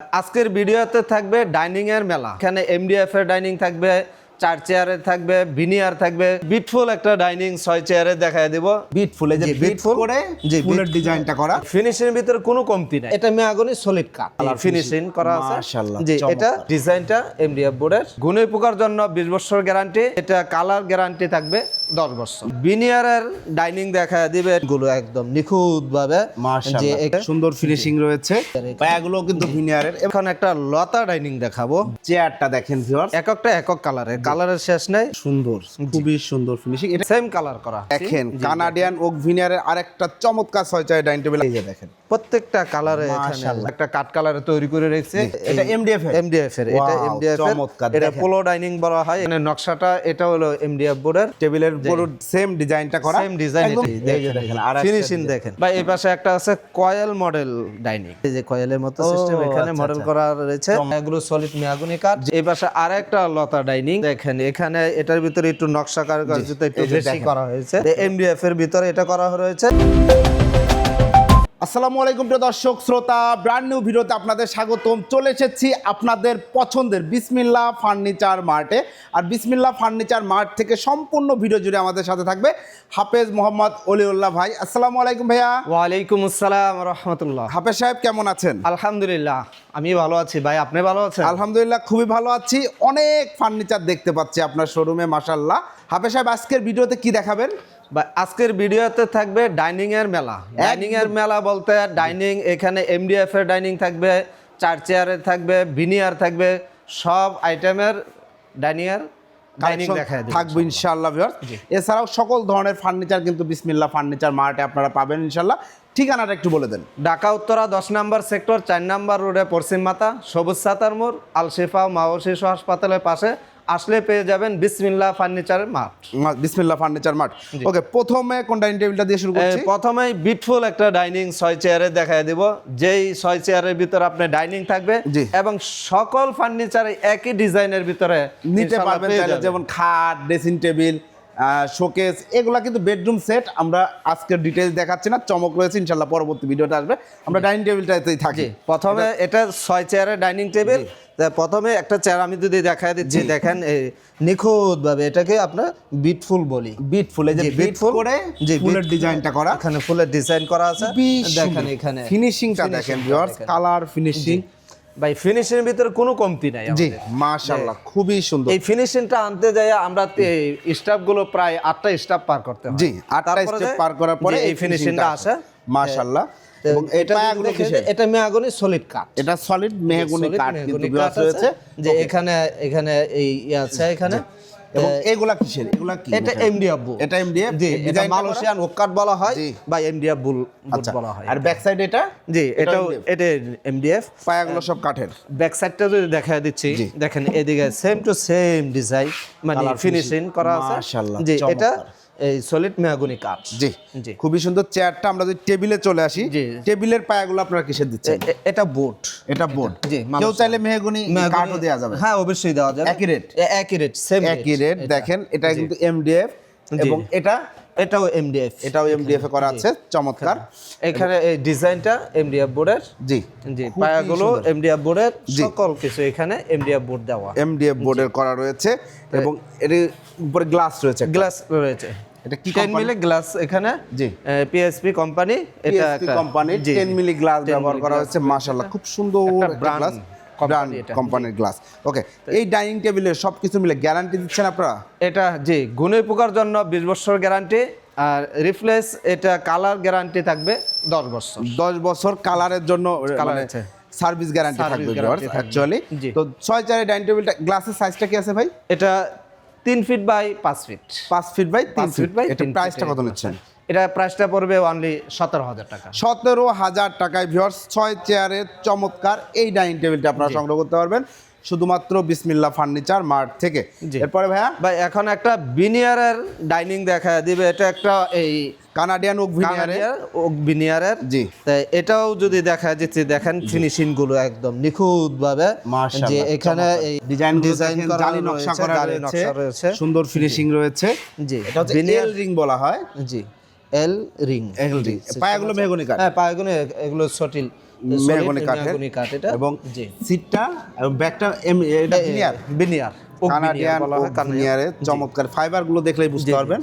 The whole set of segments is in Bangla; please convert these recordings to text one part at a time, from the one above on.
আজকের ভিডিওতে থাকবে ডাইনিং এর মেলা। এখানে এমডিএফ এর ডাইনিং থাকবে চার চেয়ারে থাকবে বিনিয়ার থাকবে। বিটফুল একটা ডাইনিং ছয় চেয়ারে দেখায় দিব। বিট ফুলে যে জি, বিট ফুল। করে জি, ফুলের ডিজাইনটা করা। ফিনিশিং এর ভিতরে কোনো কমতি নাই। এটা মেয়াগনি সলিড কাট ফিনিশিং করা আছে। মাশাআল্লাহ, জি এটা ডিজাইনটা এমডিএফ বোর্ডের। গুণে পোকার জন্য 20 বছর গ্যারান্টি এটা কালার গ্যারান্টি থাকবে 10 বছর। বিনিয়ারের ডাইনিং দেখায় দিবে। গুলো একদম নিখুঁত ভাবে যে সুন্দর ফিনিশিং রয়েছে। পায়াগুলো কিন্তু ভিনিয়ারের এখন একটা লতা ডাইনিং দেখাবো। চেয়ারটা দেখেন ভিউয়ার্স এককটা একক কালারের কালারের শেষ নেই। সুন্দর খুবই সুন্দর ফিনিশিং এটা সেম কালার করা। দেখেন কানাডিয়ান ওক ভিনিয়ারের আরেকটা চমৎকার ছয় ডাইনিং টেবিল। এই যে দেখেন। প্রত্যেকটা কালারে এখানে মাশাআল্লাহ। একটা কাট কালারে তৈরি করে রেখেছে। এটা এর? এমডিএফ এর। এটা এমডিএফ চমৎকার, এটা পোলো ডাইনিং বলা হয়। এখানে নকশাটা এটা হলো এমডিএফ বোর্ডের টেবিলের পুরো সেম ডিজাইনটা করা। সেম ডিজাইন এই যে দেখেন আর ফিনিশিং দেখেন। বা এই পাশে একটা আছে কয়েল মডেল ডাইনিং এই যে কয়েলের মতো সিস্টেম এখানে আচ্ছা, মডেল করা রয়েছে। এগুলো সলিড মিয়াগুনি কাঠ এই পাশে আরেকটা লতা ডাইনিং দেখেন এখানে এটার ভিতরে একটু নকশা কারুকার্যতা একটু বেশি করা হয়েছে। এমডিএফ এর ভিতরে এটা করা রয়েছে আসসালামু আলাইকুম প্রিয় দর্শক শ্রোতা ব্র্যান্ড নিউ ভিডিওতে আপনাদের স্বাগতম। চলে এসেছি আপনাদের পছন্দের বিসমিল্লা ফার্নিচার মার্টে। আর বিসমিল্লা ফার্নিচার মার্ট থেকে সম্পূর্ণ ভিডিও জুড়ে আমাদের সাথে থাকবে হাফেজ মোহাম্মদ অলিউল্লাহ ভাই। আসসালামু আলাইকুম ভাইয়া। ওয়ালাইকুম আসসালাম রহমতুল্লাহ। হাফেজ সাহেব কেমন আছেন? আলহামদুলিল্লাহ আমি ভালো আছি। ভাই আপনি ভালো আছেন? আলহামদুলিল্লাহ খুবই ভালো আছি। অনেক ফার্নিচার দেখতে পাচ্ছি আপনার শোরুমে মাসাল্লাহ হাফেজ সাহেব আজকের ভিডিওতে কি দেখাবেন? আজকের ভিডিওতে থাকবে ডাইনিং এর মেলা। ডাইনিং এর মেলা বলতে ডাইনিং এখানে এমডিএফ এর ডাইনিং থাকবে চার চেয়ারে থাকবে বিনিয়ার থাকবে সব আইটেমের ডাইনিং এর থাকবে ইনশাআল্লাহ ভিউয়ার্স এছাড়াও সকল ধরনের ফার্নিচার কিন্তু বিসমিল্লা ফার্নিচার মার্টে আপনারা পাবেন ইনশাআল্লাহ ঠিকানাটা একটু বলে দেন। ঢাকা উত্তরা দশ নম্বর সেক্টর চার নম্বর রোডে পশ্চিম মাতা সবুজ সাতার মোড় আল শেফা হাসপাতালের পাশে আসলে পেয়ে যাবেন বিসমিল্লা ফার্নিচারের মাঠ মা- বিসমিল্লাহ ফার্নিচার মার্ট। ওকে প্রথমে কোন ডাইনিং টেবিলটা দিয়ে শুরু করছি? প্রথমেই বিটফুল একটা ডাইনিং ছয় চেয়ারে দেখায় দিব। যেই ছয় চেয়ারের ভিতরে আপনি ডাইনিং থাকবে এবং সকল ফার্নিচার একই ডিজাইনের ভিতরে নিতে পারবেন। যেমন খাট ড্রেসিং টেবিল শোকেস এগুলা কিন্তু বেডরুম সেট। আমরা আজকের ডিটেলস দেখাচ্ছি না চমক রয়েছে ইনশাল্লাহ পরবর্তী ভিডিওটা আসবে। আমরা ডাইনিং টেবিলটাতেই থাকি। প্রথমে এটা ছয় চেয়ারের ডাইনিং টেবিল। প্রথমে একটা চেয়ার আমি যদি দেখায় দিচ্ছি দেখেন নিখুঁত ভাবে এটাকে আপনার বিটফুল বলি। বিট ফুলে যে জি, বিট beat ফুল। করে জি, ফুলের ডিজাইনটা করা। এখানে ফুলের ডিজাইন করা আছে। দেখেন এখানে। ফিনিশিংটা দেখেন ভিউয়ার্স কালার ফিনিশিং ভাই ফিনিশিং এর ভিতরে কোনো কমতি নাই জি। মাশাআল্লাহ খুবই সুন্দর। এই ফিনিশিংটা আনতে যাই আমরা স্টাফগুলো প্রায় আটটা স্টাফ পার করতে হয়। জি আটটা স্টেপ পার করার পরে যে এই ফিনিশিংটা আসে। মাশাআল্লাহ। এবং এটা কিসের? এটা সলিড কাঠ। এটা সলিড মেহগুনি কাঠ কিন্তু রয়েছে যে এখানে এখানে এই ইয়ে আছে এখানে। এবং এগুলা কিসের? এগুলা কি? এটা এমডিএফ বুল এটা এমডিএফ জি এটা মালয়েশিয়ান ওকাট বলা হয় বা এমডিএফ বুল আচ্ছা। বলা হয় আর ব্যাক সাইড এটা? জি MDF এটা এমডিএফ পায়াগুলো সব কাঠের। ব্যাক সাইডটা যদি দেখা দিচ্ছি দেখেন এদিকে সেম টু সেম ডিজাইন মানে ফিনিশিং করা আছে। মাশাআল্লাহ, জি এটা এই সলিড মেয়াগুনি কাঠ জি। জি। খুবই সুন্দর চেয়ারটা আমরা যদি টেবিলে চলে আসি টেবিলের পায়াগুলো আপনারা কিসের দিচ্ছেন? এটা বোট এটা বোর্ড জি, কেউ চাইলে মেহগুনি কাঠও দেওয়া যাবে। হ্যাঁ অবশ্যই দেওয়া যাবে। একই? এ- একই রেট সেম একই রেট দেখেন এটা কিন্তু এমডিএফ এবং এটা এটাও এমডিএফ এটাও এমডিএফ এ করা আছে চমৎকার। এখানে এই ডিজাইনটা এমডিএফ বোর্ডের জি। জি পায়াগুলো এমডিএফ বোর্ডের সকল কিছু এখানে এমডিএফ বোর্ড দেওয়া। এমডিএফ বোর্ডের করা রয়েছে এবং এর উপরে গ্লাস রয়েছে গ্লাস রয়েছে। এটা কি 10 মিলি গ্লাস এখানে? জি। পিএসপি কোম্পানি এটা একটা কোম্পানির জি, 10 মিলি গ্লাস ব্যবহার করা হয়েছে মাশাআল্লাহ খুব সুন্দর একটা গ্লাস। কোম্পানির গ্লাস ওকে এই ডাইনিং টেবিলের সবকিছু মিলে গ্যারান্টি দিচ্ছেন আপনারা? এটা জি গুণে পোকার জন্য 20 বছর গ্যারান্টি আর রিপ্লেস এটা কালার গ্যারান্টি থাকবে 10 বছর। 10 বছর কালারের জন্য Colour মানে আছে। সার্ভিস গ্যারান্টি থাকবে অ্যাকচুয়ালি তো ছয় চারে ডাইনিং টেবিলটা গ্লাসের সাইজটা কি আছে ভাই? এটা 3 ফিট বাই পাঁচ ফিট পাঁচ ফিট বাই তিন ফিট বাই এটা প্রাইসটা কত নিচ্ছেন? এটা প্রাইসটা পড়বে অনলি 17000 টাকা। সতেরো হাজার টাকায় ভিওর্স ছয় চেয়ারের চমৎকার এই ডাইনিং টেবিলটা আপনারা সংগ্রহ করতে পারবেন। শুধুমাত্র বিসমিল্লা ফার্নিচার মার্ট থেকে। এরপরে ভাইয়া? ভাই এখন একটা বিনিয়ারের ডাইনিং দেখা দিবে। এটা একটা এই কানাডিয়ান ওক ভিনিয়ারে কানাডিয়ার ওক বিনিয়ারের জি। তাই এটাও যদি দেখা যাচ্ছে দেখেন ফিনিশিংগুলো একদম নিখুঁত ভাবে যে এখানে এই ডিজাইন ডিজাইন করা জালি নকশা রয়েছে, করা রয়েছে সুন্দর ফিনিশিং রয়েছে। জি এটা Veneer- রিং বলা হয়। জি এল রিং এল রিং পায়াগুলো মেহগনি কাঠ। হ্যাঁ পায়গুলো এগুলো সটিল। মেহগনি কাঠের এবং সিটটা এবং ব্যাগটা এম- এটা ভিনিয়ার বিনিয়ার কানাডিয়ান ভিনিয়ারের চমৎকার ফাইবারগুলো দেখলেই বুঝতে পারবেন।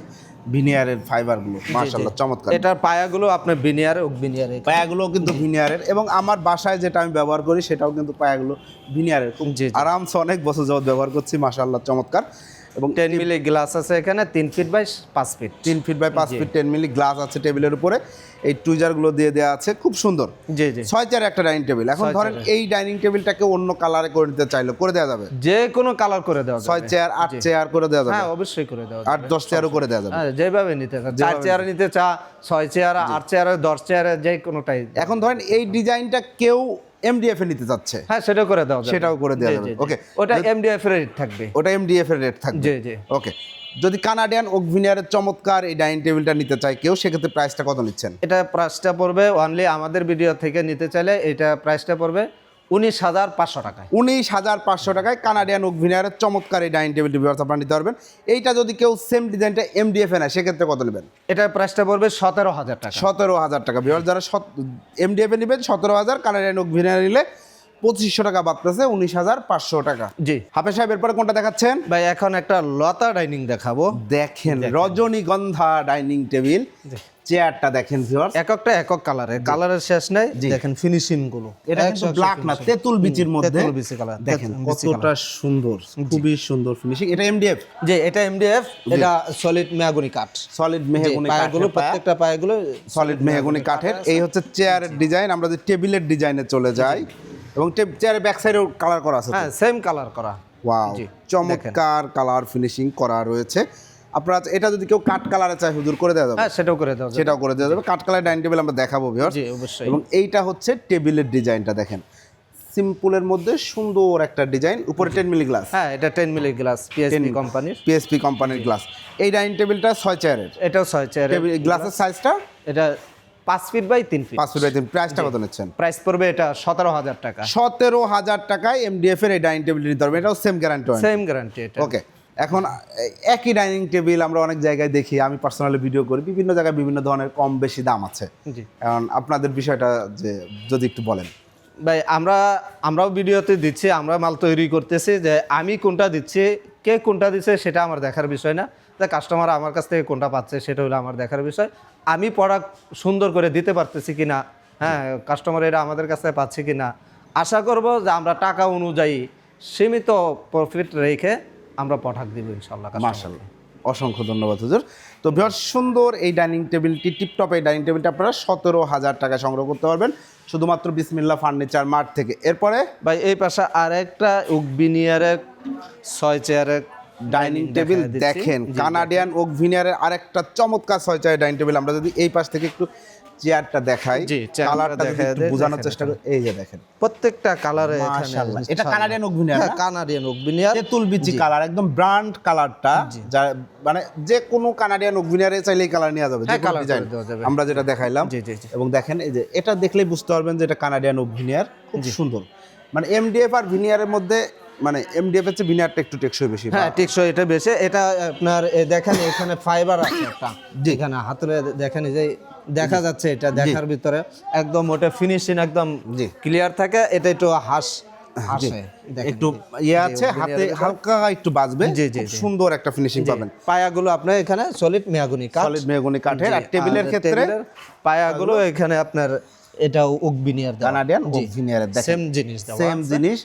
ভিনিয়ারের ফাইবারগুলো মাশাআল্লাহ চমৎকার। এটার পায়াগুলো আপনার বিনিয়ার ওক বিনিয়ার পায়াগুলো কিন্তু ভিনিয়ারের এবং আমার বাসায় যেটা আমি ব্যবহার করি সেটাও কিন্তু পায়াগুলো ভিনিয়ারের খুব। আরামসে অনেক বছর যাবত ব্যবহার করছি মাশাআল্লাহ চমৎকার। এবং টেন মিলি গ্লাস আছে এখানে তিন ফিট বাই পাঁচ ফিট তিন ফিট বাই পাঁচ ফিট টেন মিলি গ্লাস আছে টেবিলের উপরে। এই টুইজারগুলো দিয়ে দেওয়া আছে। খুব সুন্দর। জি জি। ছয় চার একটা ডাইনিং টেবিল এখন ধরেন এই ডাইনিং টেবিলটাকে অন্য কালারে করে নিতে চাইলে করে দেওয়া যাবে? যে কোনো কালার করে দেওয়া যাবে। ছয় চেয়ার আট চেয়ার করে দেওয়া যাবে। হ্যাঁ অবশ্যই করে দেওয়া আট যাবে। দশ চেয়ারও করে দেওয়া যাবে। হ্যাঁ যেভাবে নিতে চান চার চেয়ারে নিতে। চা ছয় চেয়ার আট চেয়ারে দশ চেয়ারে যে কোনোটাই। এখন ধরেন এই ডিজাইনটা কেউ এমডিএফ এ নিতে চাচ্ছে। হ্যাঁ সেটাও করে দেওয়া যাবে। সেটাও করে দেওয়া যাবে। ওকে ওটা এমডিএফ এর রেট থাকবে। ওটা এমডিএফ এর রেট থাকবে। জি জি। ওকে যদি কানাডিয়ান ওকভিনিয়ারের চমৎকার এই ডাইনিং টেবিলটা নিতে চায় কেউ সেক্ষেত্রে প্রাইসটা কত নিচ্ছেন? এটা প্রাইসটা পড়বে অনলি আমাদের ভিডিও থেকে নিতে চাইলে এটা প্রাইসটা পড়বে উনিশ হাজার পাঁচশো টাকায়। উনিশ হাজার পাঁচশো টাকায় কানাডিয়ান ওকভিনিয়ারের চমৎকার এই ডাইনিং টেবিলটি ব্যবস্থা আপনারা নিতে পারবেন। এইটা যদি কেউ সেম ডিজাইনটা এমডিএফ এ নেয় সেক্ষেত্রে কত নেবেন? এটার প্রাইসটা পড়বে সতেরো হাজার টাকা। সতেরো হাজার টাকা। বিহার যারা এমডিএফ এ নেবেন সতেরো হাজার কানাডিয়ান ওকভিনিয়ার নিলে পঁচিশশো টাকা বাড়তেছে উনিশ হাজার পাঁচশো টাকা। জি। হাফে সাহেব এরপরে কোনটা দেখাচ্ছেন? ভাই এখন একটা লতা ডাইনিং দেখাবো। দেখেন রজনীগন্ধা ডাইনিং টেবিল। চেয়ারটা দেখেন এককটা একক কালারের। কালারের শেষ নেই দেখেন ফিনিশিংগুলো এটা কিন্তু ব্ল্যাক না। তেঁতুল বিচির মধ্যে। তেঁতুল বিচি কালার। দেখেন কতটা সুন্দর খুবই সুন্দর ফিনিশিং এটা এমডিএফ যে এটা এমডিএফ এটা সলিড মেয়াগুনি কাঠ। সলিড মেহগনি পায়াগুলো প্রত্যেকটা পায়াগুলো সলিড মেহগনি কাঠের। এই হচ্ছে চেয়ারের ডিজাইন আমরা যদি টেবিলের ডিজাইনে চলে যাই এবং চেয়ারের ব্যাক সাইডেও কালার করা আছে হ্যাঁ সেম কালার করা। ওয়াও জি, চমৎকার কালার ফিনিশিং করা রয়েছে। আপনারা এটা যদি কেউ কাট কালারে চায় হুজুর করে দেওয়া যাবে? হ্যাঁ সেটাও করে দেওয়া যাবে। সেটাও করে দেওয়া যাবে। কাট কালার ডাইনিং টেবিল আমরা দেখাবো ভিউয়ার জি অবশ্যই। এবং এইটা হচ্ছে টেবিলের ডিজাইনটা দেখেন। সিম্পলের মধ্যে সুন্দর একটা ডিজাইন। উপরে টেন মিলি গ্লাস হ্যাঁ এটা টেন মিলি গ্লাস পিএসপি কোম্পানির পিএসপি কোম্পানির গ্লাস এই ডাইনিং টেবিলটা ছয় চেয়ারের এটাও ছয় চেয়ার টেবিল গ্লাসের সাইজটা এটা পাঁচ ফিট বাই তিন ফিট পাঁচ ফিট বাই তিন প্রাইসটা কত নিচ্ছেন? প্রাইস পড়বে এটা সতেরো হাজার টাকা। সতেরো হাজার টাকায় এমডিএফ এর এই ডাইনিং টেবিল নিতে পারবেন এটাও সেম গ্যারান্টি সেম গ্যারান্টি এটা। ওকে এখন একই ডাইনিং টেবিল আমরা অনেক জায়গায় দেখি আমি পার্সোনালি ভিডিও করি বিভিন্ন জায়গায় বিভিন্ন ধরনের কম বেশি দাম আছে। এখন আপনাদের বিষয়টা যে যদি একটু বলেন। ভাই আমরা আমরাও ভিডিওতে দিচ্ছি আমরা মাল তৈরি করতেছি যে আমি কোনটা দিচ্ছি কে কোনটা দিচ্ছে সেটা আমার দেখার বিষয় না। যে কাস্টমার আমার কাছ থেকে কোনটা পাচ্ছে সেটা হলো আমার দেখার বিষয়। আমি প্রোডাক্ট সুন্দর করে দিতে পারতেছি কি না হ্যাঁ কাস্টমার এটা আমাদের কাছে পাচ্ছে কি না আশা করব যে আমরা টাকা অনুযায়ী সীমিত প্রফিট রেখে আমরা প্রোডাক্ট দিব ইনশাল্লাহ মার্শাল্লাহ অসংখ্য ধন্যবাদ হুজুর। তো বিহার সুন্দর এই ডাইনিং টেবিলটি টিপটপ এই ডাইনিং টেবিলটা আপনারা সতেরো হাজার টাকা সংগ্রহ করতে পারবেন শুধুমাত্র বিসমিল্লা ফার্নিচার মার্ট থেকে। এরপরে ভাই এই পাশে আরেকটা উকবিনিয়ারের ছয় চেয়ারের ডাইনিং টেবিল দেখেন কানাডিয়ান ওক ভিনিয়ারের আরেকটা চমৎকার ছয় চেয়ার ডাইনিং টেবিল। আমরা যদি এই পাশ থেকে একটু চেয়ারটা দেখাই কালারটা বোঝানোর চেষ্টা করি। এই যে দেখেন। প্রত্যেকটা কালারে মাশাআল্লাহ। এটা কানাডিয়ান ওক ভিনিয়ার হ্যাঁ? কানাডিয়ান উকবিনিয়ার তেঁতুল বিচি কালার একদম ব্র্যান্ড কালারটা। যা মানে যে কোনো কানাডিয়ান অগ্নিয়ারে চাইলে এই কালার নেওয়া যাবে যে হ্যাঁ, কোনো ডিজাইন। আমরা যেটা দেখাইলাম। এবং দেখেন এই যে এটা দেখলেই বুঝতে পারবেন যে এটা কানাডিয়ান অগ্নিয়ার খুব সুন্দর। মানে এমডিএফ আর ভিনিয়ারের মধ্যে মানে এমডিএফ এর চেয়ে ভিনিয়ারটা একটু টেকসই বেশি হ্যাঁ টেকসই এটা বেশি। এটা আপনার দেখেন এখানে ফাইবার আছে একটা। যেখানে হাতুড়ে দেখেন যে দেখা যাচ্ছে এটা দেখার ভিতরে। একদম ওটা ফিনিশিং একদম জি। ক্লিয়ার থাকে এটা একটু হাস। একটু ইয়ে আছে হাতে হালকা একটু বাজবে জি, জি, সুন্দর একটা ফিনিশিং পাবেন। পায়াগুলো আপনার এখানে সলিড মেয়াগুনি কাঠ। সলিড মেহগনি কাঠের আর টেবিলের ক্ষেত্রে পায়াগুলো এখানে আপনার এটা উকবিনিয়ার কানাডিয়ান ও সেম জিনিস সেম জিনিস।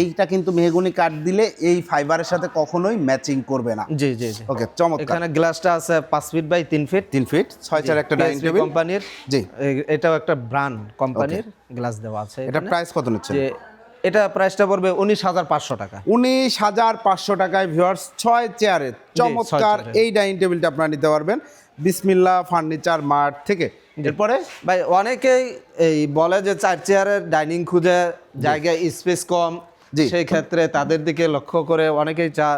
এইটা কিন্তু মেহগনি কাঠ দিলে এই ফাইবারের সাথে কখনোই ম্যাচিং করবে না। জি জি জি। ওকে চমৎকার। এখানে গ্লাসটা আছে পাঁচ ফিট বাই তিন ফিট। তিন ফিট ছয় চার একটা ডাইনিং টেবিল। কোম্পানির। জি। এটাও একটা ব্র্যান্ড কোম্পানির গ্লাস দেওয়া আছে এটা প্রাইস কত নিচ্ছে এটা প্রাইসটা পড়বে উনিশ হাজার পাঁচশো টাকা। উনিশ হাজার পাঁচশো টাকায় ভিউয়ার্স ছয় চেয়ারের চমৎকার এই ডাইনিং টেবিলটা আপনারা নিতে পারবেন। বিসমিল্লা ফার্নিচার মার্ট থেকে। এরপরে? ভাই অনেকেই এই বলে যে চার চেয়ারের ডাইনিং খুঁজে জায়গায় স্পেস কম সেই ক্ষেত্রে তাদের দিকে লক্ষ্য করে অনেকেই চা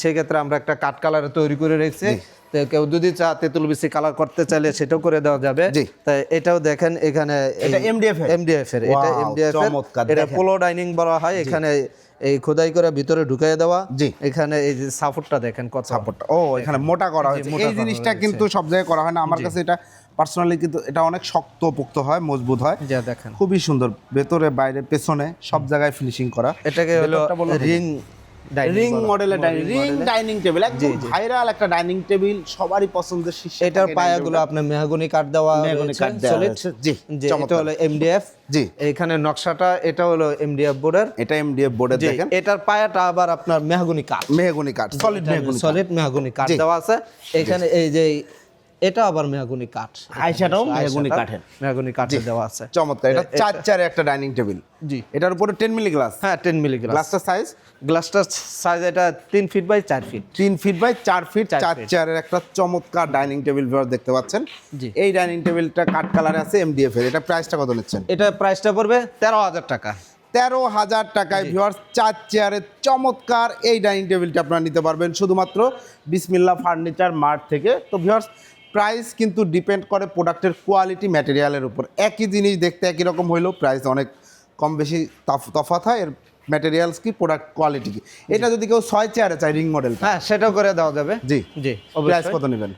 সেই ক্ষেত্রে আমরা একটা কাঠ কালারে তৈরি করে রেখেছি। তো কেউ যদি চা তেঁতুল বিসি কালার করতে চাইলে সেটাও করে দেওয়া যাবে। তাই এটাও দেখেন এখানে এটা MDF এমডিএফ এর? এটা এমডিএফ এর। এটা পোলো ডাইনিং বলা হয়। এখানে এই খোদাই করে ভিতরে ঢুকিয়ে দেওয়া। জি। এখানে এই যে সাপোর্টটা দেখেন কত। সাপোর্টটা। ও এখানে মোটা করা হয়েছে। এই জিনিসটা কিন্তু সব জায়গায় করা হয় না। আমার কাছে এটা পার্সোনালি কিন্তু এটা অনেক শক্ত পোক্ত হয় মজবুত হয়। যা দেখেন। খুবই সুন্দর। ভেতরে বাইরে পেছনে সব জায়গায় ফিনিশিং করা। এটাকে হলো। রিং রিং মডেলের ডাইনিং রিং ডাইনিং টেবিল একদম ভাইরাল একটা ডাইনিং টেবিল সবারই পছন্দের শীর্ষে এটার পায়াগুলো আপনার মেহগনি কাঠ দেওয়া মেহগনি কাঠ দেওয়া। রয়েছে, জি, এটা হলো এমডিএফ জি। এখানে নকশাটা এটা হলো এমডিএফ বোর্ডের এটা এমডিএফ বোর্ডে যে দেখেন। এটার পায়াটা আবার আপনার মেহগনি কাঠ। মেহগনি কাঠ সলিড মেহগনি সলিড মেহগনি কাঠ দেওয়া আছে। এখানে এই যে এটা আবার মেহগনি কাঠ। আয়শাটাও মেহগনি কাঠের। মেহগনি কাঠের দেওয়া আছে। চমৎকার এটা চার চারে একটা ডাইনিং টেবিল। জি। এটার উপরে টেন মিলি গ্লাস হ্যাঁ টেন মিলি গ্লাস গ্লাসটার সাইজ গ্লাসটার সাইজ এটা তিন ফিট বাই চার ফিট তিন ফিট বাই চার ফিট চার চেয়ারের একটা চমৎকার ডাইনিং টেবিল দেখতে পাচ্ছেন। জি। এই ডাইনিং টেবিলটা কাঠ কালারে আছে এমডিএফ এর। এটা প্রাইসটা কত নিচ্ছেন? এটা প্রাইসটা পড়বে তেরো হাজার টাকা। তেরো হাজার টাকায় ভিউয়ার্স চার চেয়ারের চমৎকার এই ডাইনিং টেবিলটা আপনারা নিতে পারবেন। শুধুমাত্র বিসমিল্লা ফার্নিচার মার্ট থেকে। তো ভিউয়ার্স প্রাইস কিন্তু ডিপেন্ড করে প্রোডাক্টের কোয়ালিটি ম্যাটেরিয়ালের উপর। একই জিনিস দেখতে একই রকম হইলেও প্রাইস অনেক কম বেশি তফ- তফাৎ হয় এর ম্যাটেরিয়ালস কি প্রোডাক্ট কোয়ালিটি কি। এটা যদি কেউ ছয় চেয়ারে চায় রিং মডেল হ্যাঁ সেটাও করে দেওয়া যাবে। জি। জি প্রাইস কত নেবেন?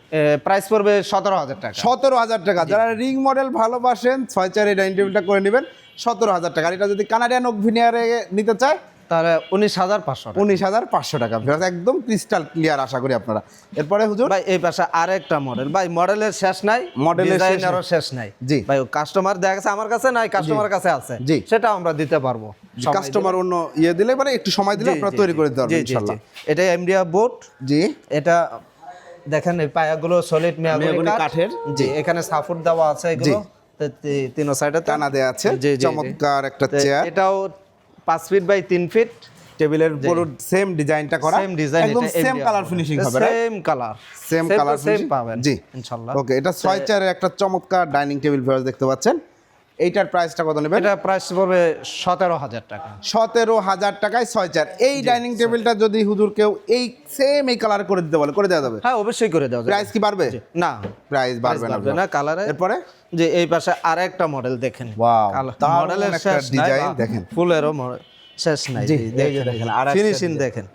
প্রাইস পড়বে সতেরো হাজার টাকা। সতেরো হাজার টাকা। যারা রিং মডেল ভালোবাসেন ছয় চেয়ারে ডাইনিং টেবিলটা করে নেবেন সতেরো হাজার টাকা। আর এটা যদি কানাডিয়ান ওভিনিয়ারে নিতে চায় তাহলে উনিশ হাজার পাঁচশো উনিশ হাজার পাঁচশো টাকা। একদম ক্রিস্টাল ক্লিয়ার আশা করি আপনারা। এরপরে হুজুর? ভাই এই পাশে আরেকটা মডেল ভাই মডেলের শেষ নাই মডেলের ডিজাইনেরও শেষ নাই। জি। ভাই কাস্টমার দেখা গেছে আমার কাছে নাই কাস্টমার কাছে আছে। জি। সেটা আমরা দিতে পারব। কাস্টমার অন্য ইয়ে দিলে মানে একটু সময় দিলে আপনারা তৈরি করে দিতে পারবেন। ইনশাল্লাহ। এটা এমডিয়া বোট জি। এটা দেখেন এই পায়াগুলো সলিড মেহগনি কাঠের। জি এখানে সাপোর্ট দেওয়া আছে এগুলো। তিনো সাইডে টানা দেয়া আছে। চমৎকার একটা চেয়ার এটাও পাঁচ ফিট বাই তিন ফিট। টেবিলের পুরো সেম ডিজাইনটা করা। সেম ডিজাইন একদম সেম কালার ফিনিশিং হবে same colour same colour same পাবেন। জি। ইনশাআল্লাহ ওকে এটা ছয় চেয়ারের একটা চমৎকার ডাইনিং টেবিল ভিউয়ার্স দেখতে পাচ্ছেন। এইটার প্রাইসটা কত নেবেন? এটা প্রাইস পড়বে সতেরো হাজার টাকা। সতেরো হাজার টাকায় ছয় চেয়ার এই ডাইনিং টেবিলটা যদি হুজুর কেউ এই সেম এই কালার করে দিতে বলে করে দেওয়া যাবে? হ্যাঁ অবশ্যই করে দেওয়া যাবে। প্রাইস কি বাড়বে? না প্রাইস বাড়বে না না কালারে এরপরে? যে এই পাশে আরেকটা মডেল দেখেন। দারুণ মডেলের একটা শেষ নাই design দেখেন। ফুলেরও মডেল শেষ নাই। দেখেন, আর ফিনিশিং দেখেন।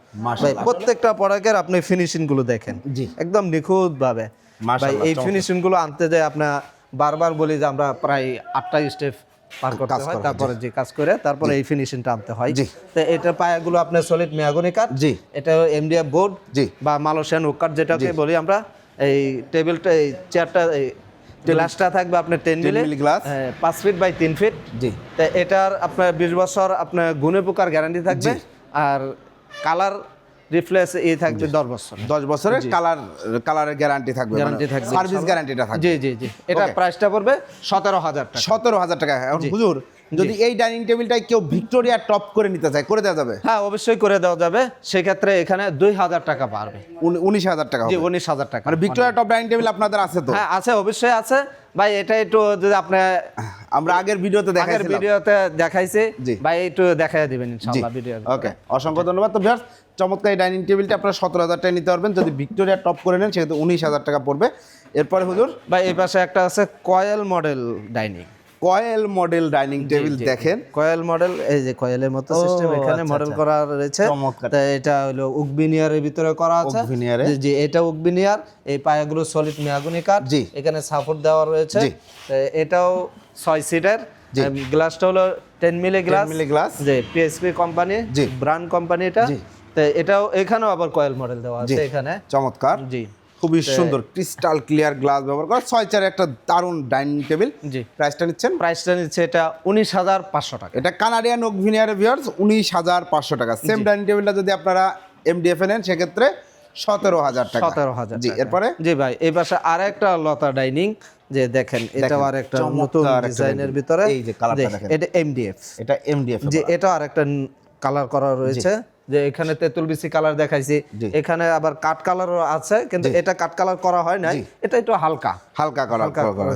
ভাই প্রত্যেকটা প্রোডাক্টের আপনি ফিনিশিংগুলো দেখেন। জি। একদম নিখুঁত ভাবে ভাই এই ফিনিশিংগুলো আনতে যায় আপনার বারবার বলি যে আমরা প্রায় আটটা স্টেপ পার করতে হয় তারপরে যে কাজ করে তারপরে এই ফিনিশিংটা আনতে হয় জি। তো এটা পায়াগুলো আপনার সলিড মেয়াগনি কাঠ জি। এটা এমডিএফ বোর্ড জি। বা মালয়েশিয়ান ওক কাঠ যেটাকে বলি আমরা এই টেবিলটা এই চেয়ারটা এই গ্লাসটা থাকবে আপনার টেন 10 মিলি glass। পাঁচ ফিট বাই তিন ফিট জি তা এটার আপনার বিশ বছর আপনার গুণে পোকার গ্যারান্টি থাকবে আর কালার রিফ্লেক্স এই থাকবে দশ বছর। দশ বছরের কালার কালারের গ্যারান্টি থাকবে গ্যারান্টি থাকবে সার্ভিস গ্যারান্টিটা থাকবে। জি জি জি। এটা প্রাইসটা পড়বে সতেরো হাজার টাকা। সতেরো হাজার টাকা। এখন হুজুর যদি এই ডাইনিং টেবিলটাই কেউ ভিক্টোরিয়া টপ করে নিতে চায় করে দেওয়া যাবে? হ্যাঁ অবশ্যই করে দেওয়া যাবে। সেক্ষেত্রে এখানে দুই হাজার টাকা পারবে উনিশ হাজার টাকা জি উনিশ হাজার টাকা। মানে ভিক্টোরিয়া টপ ডাইনিং টেবিল আপনাদের আছে তো? হ্যাঁ আছে অবশ্যই আছে। ভাই এটা একটু যদি আপনি আমরা আগের ভিডিওতে দেখাইছিলাম। ভিডিওতে দেখাইছে। ভাই একটু দেখাই দিবেন ইনশাআল্লাহ ভিডিও ওকে অসংখ্য ধন্যবাদ। তো ভিউয়ার্স চমৎকার ডাইনিং টেবিলটা আপনারা সতেরো হাজার টাকা নিতে পারবেন যদি ভিক্টোরিয়া টপ করে নেন সেক্ষেত্রে উনিশ হাজার টাকা পড়বে এরপরে হুজুর ভাই এই পাশে একটা আছে coil model dining coil model dining table দেখেন কয়েল মডেল এই যে কয়েলের মতো সিস্টেম এখানে আচ্ছা, মডেল আচ্ছা। করা রয়েছে। এটা হলো উকবিনিয়ারের ভিতরে করা আছে উকবিনিয়ারে? জি, জি এটা উকবিনিয়ার এই পায়াগুলো সলিড মেয়াগুনি কাঠ জি। এখানে সাপোর্ট দেওয়া রয়েছে জি। এটাও ছয় সিটের জি। গ্লাসটা হলো ten milli glass milli glass যে পিএসপি কোম্পানি জি। ব্র্যান্ড কোম্পানি এটা জি। তো এটাও এখানেও আবার কয়েল মডেল দেওয়া আছে এখানে। চমৎকার। জি। খুবই সুন্দর ক্রিস্টাল ক্লিয়ার গ্লাস ব্যবহার করা। ছয় চার একটা দারুণ ডাইনিং টেবিল জি। প্রাইসটা নিচ্ছেন? প্রাইসটা নিচ্ছে এটা উনিশ হাজার পাঁচশো টাকা। এটা কানাডিয়ান ওক ভিনিয়ার উনিশ হাজার পাঁচশো টাকা। সেম ডাইনিং টেবিলটা যদি আপনারা এমডিএফ নেন সেক্ষেত্রে সতেরো হাজার টাকা। সতেরো হাজার জি এরপরে? জি ভাই এই পাশে আরেকটা লতা ডাইনিং যে দেখেন এটাও আর একটা নতুন ডিজাইনের ভিতরে। এই যে যে, দেখেন। এটা এমডিএফ এটা এমডিএফ যে এটা আর একটা কালার করা রয়েছে। যে এখানে তেঁতুল বিসি কালার দেখাইছি এখানে আবার কাঠ কালারও আছে কিন্তু এটা কাঠ কালার করা হয় নাই এটা একটু হালকা। হালকা করা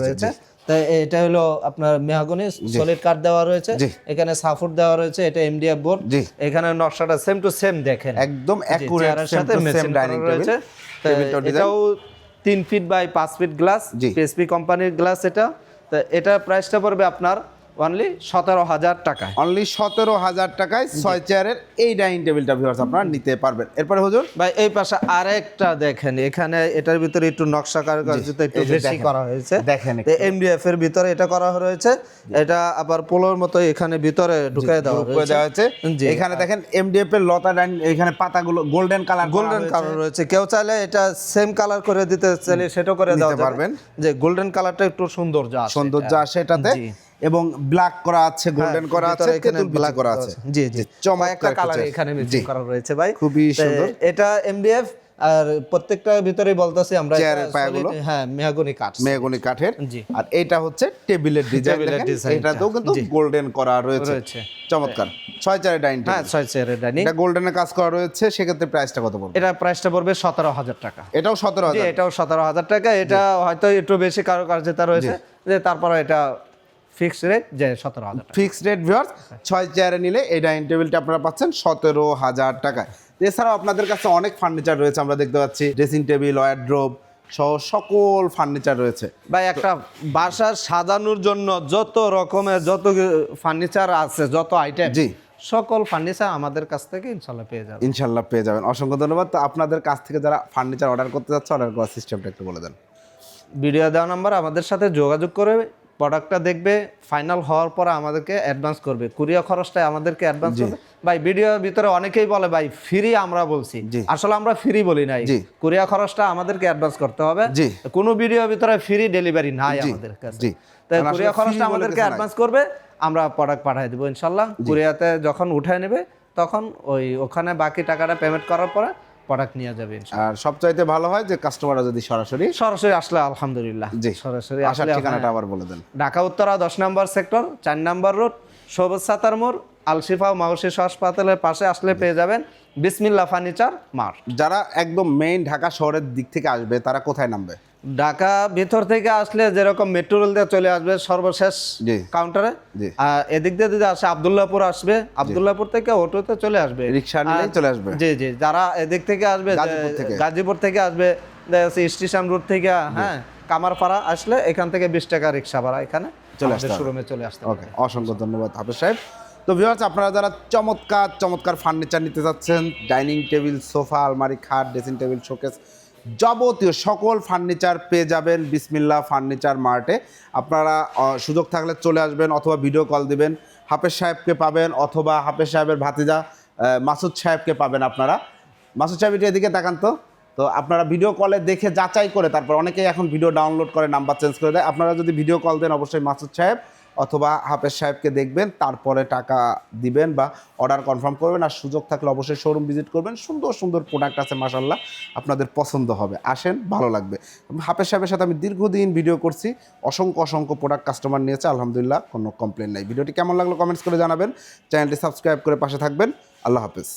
হয়েছে তাই এটা হলো আপনার মেহাগনি সলিড কাঠ দেওয়া রয়েছে এখানে সাফুট দেওয়া রয়েছে এটা এমডিএফ বোর্ড এখানে নকশাটা সেম টু সেম দেখেন। একদম অ্যাকুরেট সাথে সেম ডাইনিং টেবিল এটাও তিন ফিট বাই পাঁচ ফিট গ্লাস। পিএসপি কোম্পানির গ্লাস এটা। তো এটা প্রাইসটা পড়বে আপনার অনলি সতেরো হাজার টাকায়। অনলি সতেরো হাজার টাকায় ছয় চেয়ারের এই ডাইনিং টেবিলটা ভিউয়ার্স আপনারা নিতে পারবেন। এরপরে হুজুর? ভাই এই পাশে আরেকটা দেখেন এখানে এটার ভিতরে একটু নকশা কারুকার্যটা একটু বেশি করা হয়েছে। দেখেন এমডিএফ এর ভিতরে এটা করা হয়েছে এটা আবার পোলোর মতো এখানে ভিতরে ঢুকাই দেওয়া হয়েছে। এখানে দেখেন এমডিএফ এর লতা ডাইনিং এখানে পাতাগুলো গোল্ডেন কালার গোল্ডেন কালার রয়েছে। কেউ চাইলে এটা সেম কালার করে দিতে চাইলে সেটাও করে দেওয়া পারবেন। যে গোল্ডেন কালারটা একটু সৌন্দর্য সৌন্দর্য আসে এটাতে। এবং ব্ল্যাক করা আছে গোল্ডেন করা আছে হ্যাঁ, এখানে তেঁতুল বিচি করা আছে। জি জি। চমৎকার একটা কালার এখানে। মিক্স করা রয়েছে ভাই। খুবই সুন্দর। এটা এমডিএফ আর প্রত্যেকটা ভিতরে বলতেছি আমরা চেয়ারের পায়াগুলো? হ্যাঁ মেহগনি কাঠ। মেহগনি কাঠের। জি। আর এটা হচ্ছে টেবিলের ডিজাইন ডিজাইনটা। এটাতেও কিন্তু গোল্ডেন করা রয়েছে। রয়েছে। চমৎকার। ছয় চারে ডাইনিং হ্যাঁ ছয় চেয়ারের ডাইনিং এটা গোল্ডেনের কাজ করা রয়েছে সেক্ষেত্রে প্রাইসটা কত পড়বে? এটা প্রাইসটা পড়বে সতেরো হাজার টাকা। এটাও সতেরো হাজার। এটাও সতেরো হাজার টাকা। এটা হয়তো একটু বেশি কারুকার্যতা রয়েছে। যে তারপরে এটা ফিক্সড রেট যে সতেরো হাজার ফিক্সড রেট ভিউয়ার্স ছয় চেয়ারে নিলে এই ডাইনিং টেবিলটা আপনারা পাচ্ছেন সতেরো হাজার টাকায়। এছাড়াও আপনাদের কাছে অনেক ফার্নিচার রয়েছে আমরা দেখতে পাচ্ছি ড্রেসিং টেবিল ওয়ারড্রোব সহ সকল ফার্নিচার রয়েছে। ভাই একটা বাসা সাজানোর জন্য যত রকমের যত ফার্নিচার আছে যত আইটেম জি। সকল ফার্নিচার আমাদের কাছ থেকে ইনশাল্লাহ পেয়ে যাবে ইনশাল্লাহ পেয়ে যাবেন। অসংখ্য ধন্যবাদ। তো আপনাদের কাছ থেকে যারা ফার্নিচার অর্ডার করতে যাচ্ছে অর্ডার করার সিস্টেমটা একটু বলে দেন। ভিডিও দেওয়া নাম্বার আমাদের সাথে যোগাযোগ করে প্রোডাক্টটা দেখবে ফাইনাল হওয়ার পরে আমাদেরকে অ্যাডভান্স করবে। কুরিয়া খরচটা আমাদেরকে অ্যাডভান্স করবে। ভাই ভিডিওর ভিতরে অনেকেই বলে ভাই ফ্রি আমরা বলছি। আসলে আমরা ফ্রি বলি নাই। কুরিয়া খরচটা আমাদেরকে অ্যাডভান্স করতে হবে। কোনো ভিডিওর ভিতরে ফ্রি ডেলিভারি নাই আমাদের কাছে। তাই কুরিয়া খরচটা আমাদেরকে অ্যাডভান্স করবে আমরা প্রোডাক্ট পাঠিয়ে দেবো ইনশাল্লাহ। কুরিয়াতে যখন উঠায় নেবে তখন ওই ওখানে বাকি টাকাটা পেমেন্ট করার পরে প্রোডাক্ট নিয়ে যাবে আর সবচাইতে ভালো হয় যে কাস্টমাররা যদি সরাসরি সরাসরি আসলে আলহামদুলিল্লাহ। জি সরাসরি আসার আসলে। ঠিকানাটা আবার বলে দেন। ঢাকা উত্তরা দশ নম্বর সেক্টর চার নম্বর রোড সবুজ সাতার মোড় আলশিফা ও হাসপাতালের পাশে আসলে পেয়ে যাবেন বিসমিল্লা ফার্নিচার মার্ট। যারা একদম মেইন ঢাকা শহরের দিক থেকে আসবে তারা কোথায় নামবে? ঢাকা ভিতর থেকে আসলে যেরকম মেট্রো রেল দিয়ে চলে আসবে সর্বশেষ। কাউন্টারে আর এদিক দিয়ে যদি আসে আবদুল্লাহপুর আসবে আবদুল্লাহপুর থেকে অটোতে চলে আসবে। রিক্সা আর- চলে আসবে। জি জি যারা এদিক থেকে আসবে গাজীপুর থেকে। আসবে স্টেশন রোড থেকে হ্যাঁ কামারপাড়া আসলে এখান থেকে বিশ টাকা রিক্সা ভাড়া এখানে চলে আসতে শোরুমে চলে আসতে ওকে অসংখ্য ধন্যবাদ হাফেজ সাহেব। তো ভিউয়ার্স আপনারা যারা চমৎকার চমৎকার ফার্নিচার নিতে চাচ্ছেন ডাইনিং টেবিল সোফা আলমারি খাট ড্রেসিং টেবিল শোকেস যাবতীয় সকল ফার্নিচার পেয়ে যাবেন বিসমিল্লা ফার্নিচার মার্টে আপনারা সুযোগ থাকলে চলে আসবেন অথবা ভিডিও কল দিবেন। হাফেজ সাহেবকে পাবেন অথবা হাফেজ সাহেবের ভাতিজা মাসুদ সাহেবকে পাবেন আপনারা। মাসুদ সাহেব, একটু এদিকে তাকান তো। তো আপনারা ভিডিও কলে দেখে যাচাই করে তারপর অনেকেই এখন ভিডিও ডাউনলোড করে নাম্বার চেঞ্জ করে দেয়। আপনারা যদি ভিডিও কল দেন, অবশ্যই মাসুদ সাহেব অথবা হাফেজ সাহেবকে দেখবেন, তারপরে টাকা দিবেন বা অর্ডার কনফার্ম করবেন আর সুযোগ থাকলে অবশ্যই শোরুম ভিজিট করবেন। সুন্দর সুন্দর প্রোডাক্ট আছে মাসাল্লাহ আপনাদের পছন্দ হবে। আসেন, ভালো লাগবে। হাফেজ সাহেবের সাথে আমি দীর্ঘদিন ভিডিও করছি, অসংখ্য অসংখ্য প্রোডাক্ট কাস্টমার নিয়েছে, আলহামদুলিল্লাহ, কোনো কমপ্লেন নাই। ভিডিওটি কেমন লাগল কমেন্টস করে জানাবেন। চ্যানেলটি সাবস্ক্রাইব করে পাশে থাকবেন। আল্লাহ হাফেজ।